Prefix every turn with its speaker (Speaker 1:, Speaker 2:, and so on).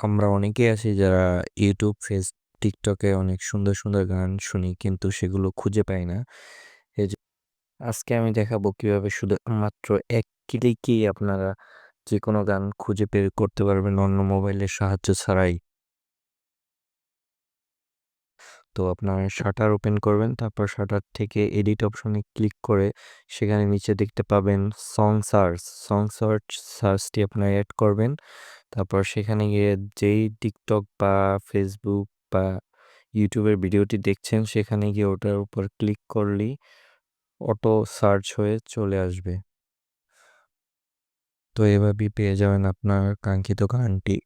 Speaker 1: আমরা অনেকেই আছি যারা ইউটিউব, ফেস টিকটকে অনেক সুন্দর, সুন্দর গান শুনি কিন্তু সেগুলো খুঁজে পাই না। এজ আজকে আমি দেখাবো কীভাবে শুধু মাত্র ১ ক্লিকেই আপনারা যেকোনো গান খুঁজে বের করতে পারবেন অন্য মোবাইলের সাহায্য ছাড়াই। তো আপনার শাটার ওপেন করবেন তারপর শাটার থেকে এডিট অপশনে ক্লিক করে সেখানে নিচে দেখতে পাবেন সং সার্চ সং সার্চ সার্চটি আপনার অ্যাড করবেন তারপর সেখানে গিয়ে যেই টিকটক বা ফেসবুক বা ইউটিউবের ভিডিওটি দেখছেন, সেখানে গিয়ে ওটার উপর ক্লিক করলেই অটো সার্চ হয়ে চলে আসবে। তো এভাবেই পেয়ে যাবেন আপনার কাঙ্ক্ষিত গানটি।